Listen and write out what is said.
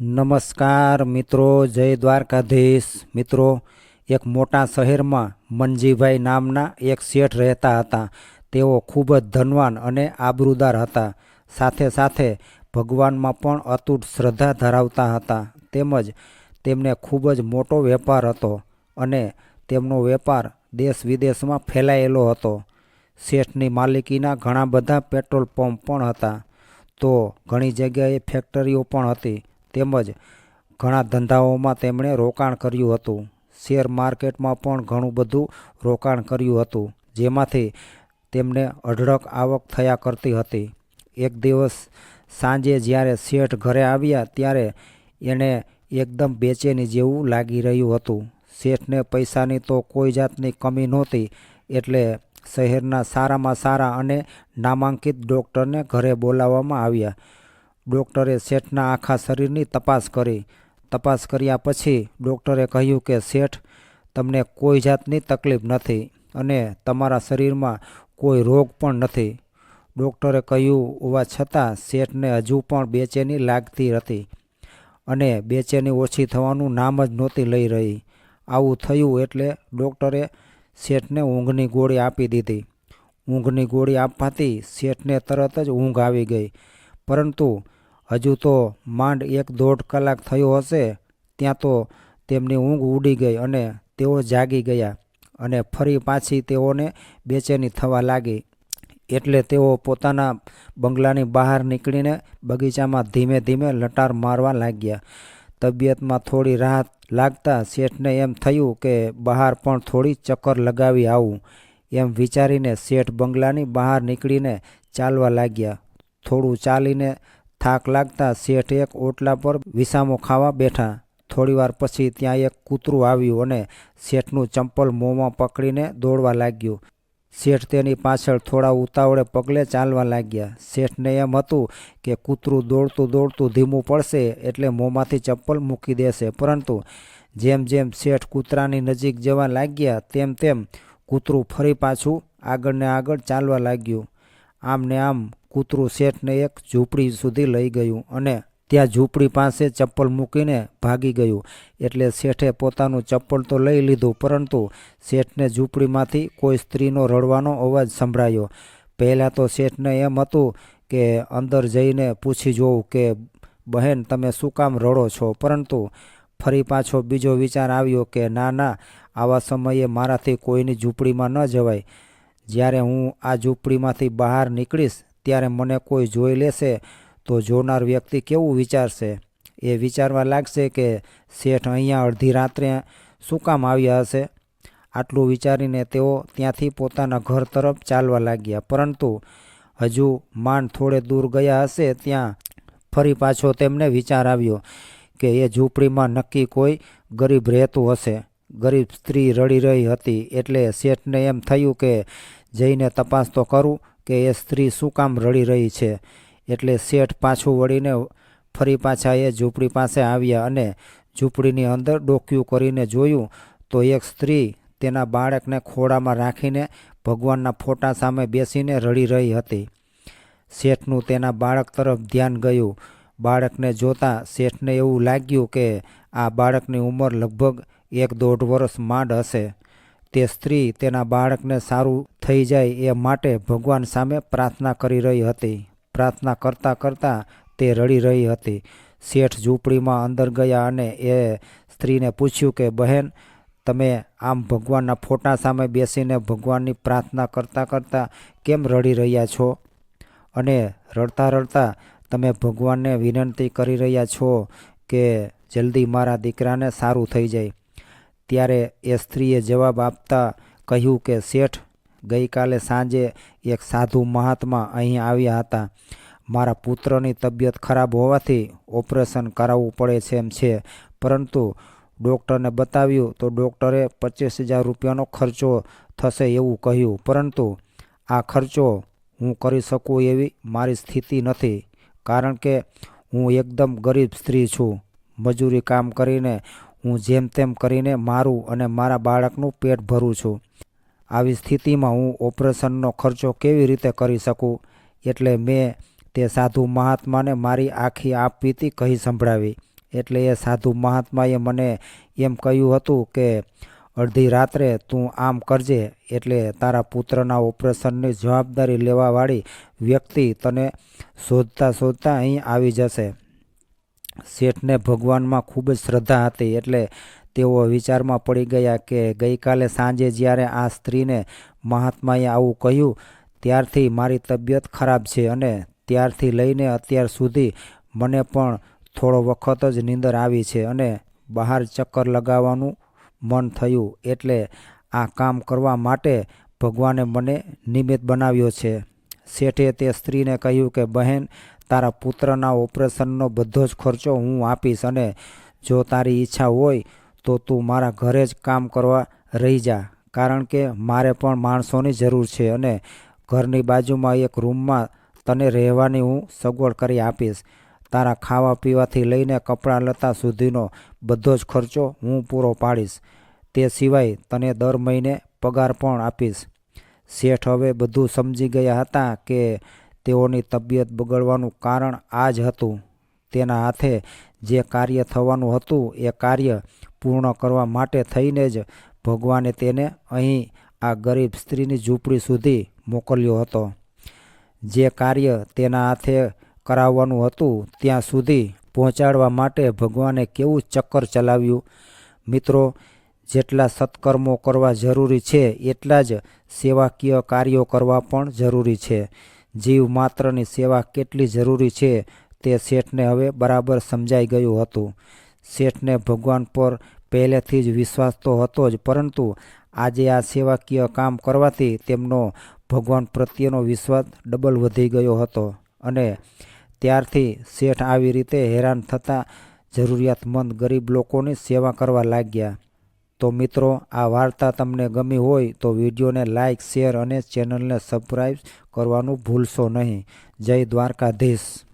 નમસ્કાર મિત્રો, જય દ્વારકાધીશ. મિત્રો, એક મોટા શહેરમાં મનજીભાઈ નામના એક શેઠ રહેતા હતા. તેઓ ખૂબ જ ધનવાન અને આબરૂદાર હતા. સાથે સાથે ભગવાનમાં પણ અતૂટ શ્રદ્ધા ધરાવતા હતા. તેમજ તેમને ખૂબ જ મોટો વેપાર હતો અને તેમનો વેપાર દેશ વિદેશમાં ફેલાયેલો હતો. શેઠની માલિકીના ઘણા બધા પેટ્રોલ પંપ પણ હતા. તો ઘણી જગ્યાએ ફેક્ટરીઓ પણ હતી. તેમજ ઘણા ધંધાઓમાં તેમણે રોકાણ કર્યું હતું. શેર માર્કેટમાં પણ ઘણું બધું રોકાણ કર્યું હતું, જેમાંથી તેમને અઢળક આવક થયા કરતી હતી. એક દિવસ સાંજે જ્યારે શેઠ ઘરે આવ્યા ત્યારે એને એકદમ બેચેની જેવું લાગી રહ્યું હતું. શેઠને પૈસાની તો કોઈ જાતની કમી નહોતી, એટલે શહેરના સારામાં સારા અને નામાંકિત ડૉક્ટરને ઘરે બોલાવવામાં આવ્યા. ડૉક્ટરે શેઠના આખા શરીરની તપાસ કરી. તપાસ કર્યા પછી ડૉક્ટરે કહ્યું કે, શેઠ, તમને કોઈ જાતની તકલીફ નથી અને તમારા શરીરમાં કોઈ રોગ પણ નથી. ડૉક્ટરે કહ્યું, હોવા છતાં શેઠને હજુ પણ બેચેની લાગતી હતી અને બેચેની ઓછી થવાનું નામ જ નહોતી લઈ રહી. આવું થયું એટલે ડૉક્ટરે શેઠને ઊંઘની ગોળી આપી દીધી. ઊંઘની ગોળી આપવાથી શેઠને તરત જ ઊંઘ આવી ગઈ. પરંતુ હજુ તો માંડ એક દોઢ કલાક થયો હશે, ત્યાં તો તેમની ઊંઘ ઉડી ગઈ અને તેઓ જાગી ગયા અને ફરી પાછી તેઓને બેચેની થવા લાગી. એટલે તેઓ પોતાના બંગલાની બહાર નીકળીને બગીચામાં ધીમે ધીમે લટાર મારવા લાગ્યા. તબિયતમાં થોડી રાહત લાગતા શેઠને એમ થયું કે બહાર પણ થોડી ચક્કર લગાવી આવું. એમ વિચારીને શેઠ બંગલાની બહાર નીકળીને ચાલવા લાગ્યા. થોડું ચાલીને થાક લાગતા શેઠ એક ઓટલા પર વિસામો ખાવા બેઠા. થોડીવાર પછી ત્યાં એક કૂતરું આવ્યું અને શેઠનું ચંપલ મોંમાં પકડીને દોડવા લાગ્યું. શેઠ તેની પાછળ થોડા ઉતાવળે પગલે ચાલવા લાગ્યા. શેઠને એમ હતું કે કૂતરું દોડતું દોડતું ધીમું પડશે એટલે મોંમાંથી ચંપલ મૂકી દેશે. પરંતુ જેમ જેમ શેઠ કૂતરાની નજીક જવા લાગ્યા, તેમ તેમ કૂતરું ફરી પાછું આગળ ને આગળ ચાલવા લાગ્યું. આમ ને આમ કૂતરું શેઠને એક ઝૂંપડી સુધી લઈ ગયું અને ત્યાં ઝૂંપડી પાસે ચપ્પલ મૂકીને ભાગી ગયું. એટલે શેઠે પોતાનું ચપ્પલ તો લઈ લીધું, પરંતુ શેઠને ઝૂંપડીમાંથી કોઈ સ્ત્રીનો રડવાનો અવાજ સંભળાયો. પહેલાં તો શેઠને એમ હતું કે, અંદર જઈને પૂછી જોઉં કે, બહેન, તમે શું કામ રડો છો? પરંતુ ફરી પાછો બીજો વિચાર આવ્યો કે, ના ના, આવા સમયે મારાથી કોઈની ઝૂંપડીમાં ન જવાય. જ્યારે હું આ ઝૂંપડીમાંથી બહાર નીકળીશ ત્યારે મને કોઈ જોઈ લેશે તો જોનાર વ્યક્તિ કેવું વિચારશે? એ વિચારવા લાગશે કે શેઠ અહીંયા અડધી રાત્રે શું કામ આવ્યા હશે? આટલું વિચારીને તેઓ ત્યાંથી પોતાના ઘર તરફ ચાલવા લાગ્યા. પરંતુ હજુ માંડ થોડે દૂર ગયા હશે ત્યાં ફરી પાછો તેમને વિચાર આવ્યો કે એ ઝૂંપડીમાં નક્કી કોઈ ગરીબ રહેતું હશે. ગરીબ સ્ત્રી રડી રહી હતી એટલે શેઠને એમ થયું કે જઈને તપાસ તો કરું કે એ સ્ત્રી શું કામ રડી રહી છે? એટલે શેઠ પાછું વળીને ફરી પાછા એ ઝૂંપડી પાસે આવ્યા અને ઝૂંપડીની અંદર ડોક્યું કરીને જોયું તો એક સ્ત્રી તેના બાળકને ખોળામાં રાખીને ભગવાનના ફોટા સામે બેસીને રડી રહી હતી. શેઠનું તેના બાળક તરફ ધ્યાન ગયું. બાળકને જોતાં શેઠને એવું લાગ્યું કે આ બાળકની ઉંમર લગભગ એક દોઢ વર્ષ માંડ હશે. તે સ્ત્રી તેના બાળકને સારું થઈ જાય એ માટે ભગવાન સામે પ્રાર્થના કરી રહી હતી. પ્રાર્થના કરતાં કરતાં તે રડી રહી હતી. શેઠ ઝૂંપડીમાં અંદર ગયા અને એ સ્ત્રીને પૂછ્યું કે, બહેન, તમે આમ ભગવાનના ફોટા સામે બેસીને ભગવાનની પ્રાર્થના કરતાં કરતાં કેમ રડી રહ્યા છો? અને રડતા રડતા તમે ભગવાનને વિનંતી કરી રહ્યા છો કે જલ્દી મારા દીકરાને સારું થઈ જાય. ત્યારે એ સ્ત્રીએ જવાબ આપતા કહ્યું કે, શેઠ, ગઈકાલે સાંજે એક સાધુ મહાત્મા અહીં આવ્યા હતા. મારા પુત્રની તબિયત ખરાબ હોવાથી ઓપરેશન કરાવવું પડે છે એમ છે. પરંતુ ડૉક્ટરને બતાવ્યું તો ડૉક્ટરે પચીસ હજાર રૂપિયાનો ખર્ચો થશે એવું કહ્યું. પરંતુ આ ખર્ચો હું કરી શકું એવી મારી સ્થિતિ નથી, કારણ કે હું એકદમ ગરીબ સ્ત્રી છું. મજૂરી કામ કરીને હું જેમ તેમ કરીને મારું અને મારા બાળકનું પેટ ભરું છું. આવી સ્થિતિમાં હું ઓપરેશનનો ખર્ચો કેવી રીતે કરી શકું? એટલે મેં તે સાધુ મહાત્માને મારી આખી આપવીતી કહી સંભળાવી. એટલે એ સાધુ મહાત્માએ મને એમ કહ્યું હતું કે, અડધી રાત્રે તું આમ કરજે, એટલે તારા પુત્રના ઓપરેશનની જવાબદારી લેવાવાળી વ્યક્તિ તને શોધતા શોધતા અહીં આવી જશે. શેઠને ભગવાનમાં ખૂબ જ શ્રદ્ધા હતી એટલે તેઓ વિચારમાં પડી ગયા કે ગઈકાલે સાંજે જ્યારે આ સ્ત્રીને મહાત્માએ આવું કહ્યું, ત્યારથી મારી તબિયત ખરાબ છે અને ત્યારથી લઈને અત્યાર સુધી મને પણ થોડો વખત જ નીંદર આવી છે અને બહાર ચક્કર લગાવવાનું મન થયું એટલે આ કામ કરવા માટે ભગવાને મને નિમિત્ત બનાવ્યો છે. શેઠે તે સ્ત્રીને કહ્યું કે, બહેન તારા પુત્રના ઓપરેશનનો બધો જ ખર્ચો હું આપીશ અને જો તારી ઈચ્છા હોય તો તું મારા ઘરે જ કામ કરવા રહી જા. કારણ કે મારે પણ માણસોની જરૂર છે અને ઘરની બાજુમાં એક રૂમમાં તને રહેવાની હું સગવડ કરી આપીશ. તારા ખાવા પીવાથી લઈને કપડાં લતા સુધીનો બધો જ ખર્ચો હું પૂરો પાડીશ. તે સિવાય તને દર મહિને પગાર પણ આપીશ. શેઠ હવે બધું સમજી ગયા હતા કે તેઓની તબિયત બગડવાનું કારણ આ જ હતું. તેના હાથે જે કાર્ય થવાનું હતું એ કાર્ય પૂર્ણ કરવા માટે થઈને જ ભગવાને તેને અહીં આ ગરીબ સ્ત્રીની ઝૂંપડી સુધી મોકલ્યો હતો. જે કાર્ય તેના હાથે કરાવવાનું હતું ત્યાં સુધી પહોંચાડવા માટે ભગવાને કેવું ચક્કર ચલાવ્યું? મિત્રો, જેટલા સત્કર્મો કરવા જરૂરી છે, એટલા જ સેવાકીય કાર્યો કરવા પણ જરૂરી છે. જીવ માત્રની સેવા કેટલી જરૂરી છે તે શેઠને હવે બરાબર સમજાઈ ગયું હતું. શેઠને ભગવાન પર પહેલેથી જ વિશ્વાસ તો હતો જ, પરંતુ આજે આ સેવાકીય કામ કરવાથી તેમનો ભગવાન પ્રત્યેનો વિશ્વાસ ડબલ વધી ગયો હતો અને ત્યારથી શેઠ આવી રીતે હેરાન થતાં જરૂરિયાતમંદ ગરીબ લોકોની સેવા કરવા લાગ્યા. તો મિત્રો, આ વાર્તા તમને ગમી હોય તો વિડીયોને લાઇક શેર અને ચેનલને સબસ્ક્રાઈબ કરવાનું ભૂલશો નહીં. જય દ્વારકાધીશ.